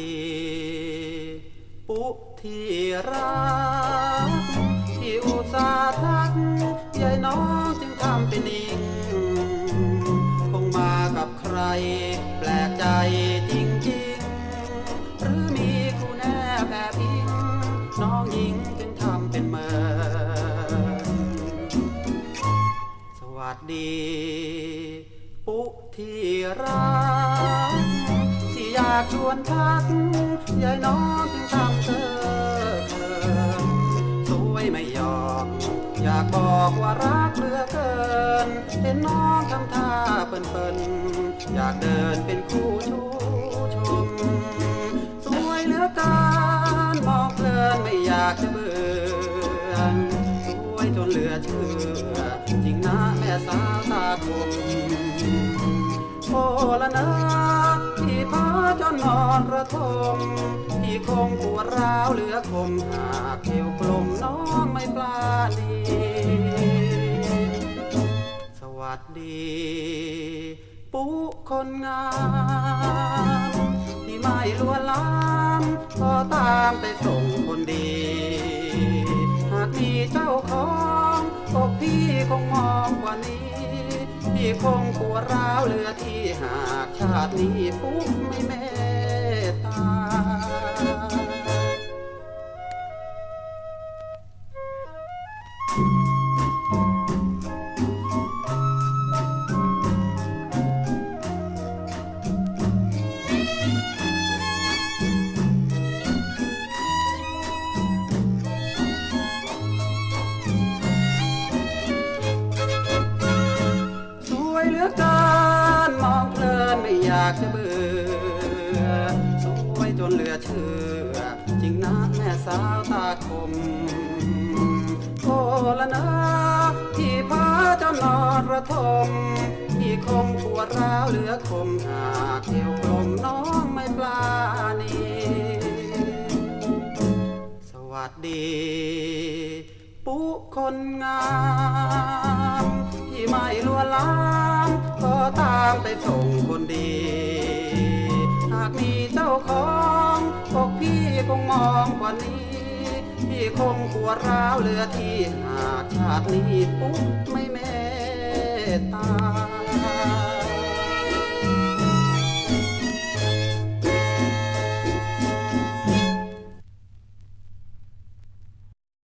ดี ปุที่รักที่อุตส่าห์ทักยายน้องจึงทำเป็นนิ่งคงมากับใคร แปลกใจจริงๆหรือมีคู่แนบแอบอิงน้องหญิงจึงทำเป็นเมอสวัสดี ปุที่รักที่อยาก ชวนทักยายน้องจึงทำเธอเขินสวยไม่หยอก อยากบอกว่ารักเหลือเกิน เห็นน้องทำท่าเปิ่นๆอยากเดินเป็นคู่ชูชม สวยเหลือเกินมองเพลินไม่อยากจะเบื่อสวยจนเหลือเชื่อจริงนะแม่สาวตาคมโอ้ละนะ นนอนระทม ที่คงปวดร้าวเหลือคมหากเขียวกลมน้องไม่ปลาดีสวัสดี ปุ๊คนงามที่ไม่ลวนลามก็ตามไปส่งคนดี หากมีเจ้าของอกพี่คงมองกว่านี้พี่คงปวดร้าวเหลือที่หากชาตินี้ปุ๊ไม่ากจะเบื่อสวยจนเหลือเชื่อ จริงนะแม่สาวตาคม โอละนะที่พาเจ้านอนระทมที่คงปวดร้าวเหลือคมหากเที่ยวกลมน้องไม่ปลานีสวัสดี ปุ๊คนงามที่ไม่ลวนลามก็ตามไปส่งคนดี หากมีเจ้าของพวกพี่คงมองกว่านี้ ที่คงปวร้าวเหลือที่หากชาตินี้ปุ๊บไม่เมตตา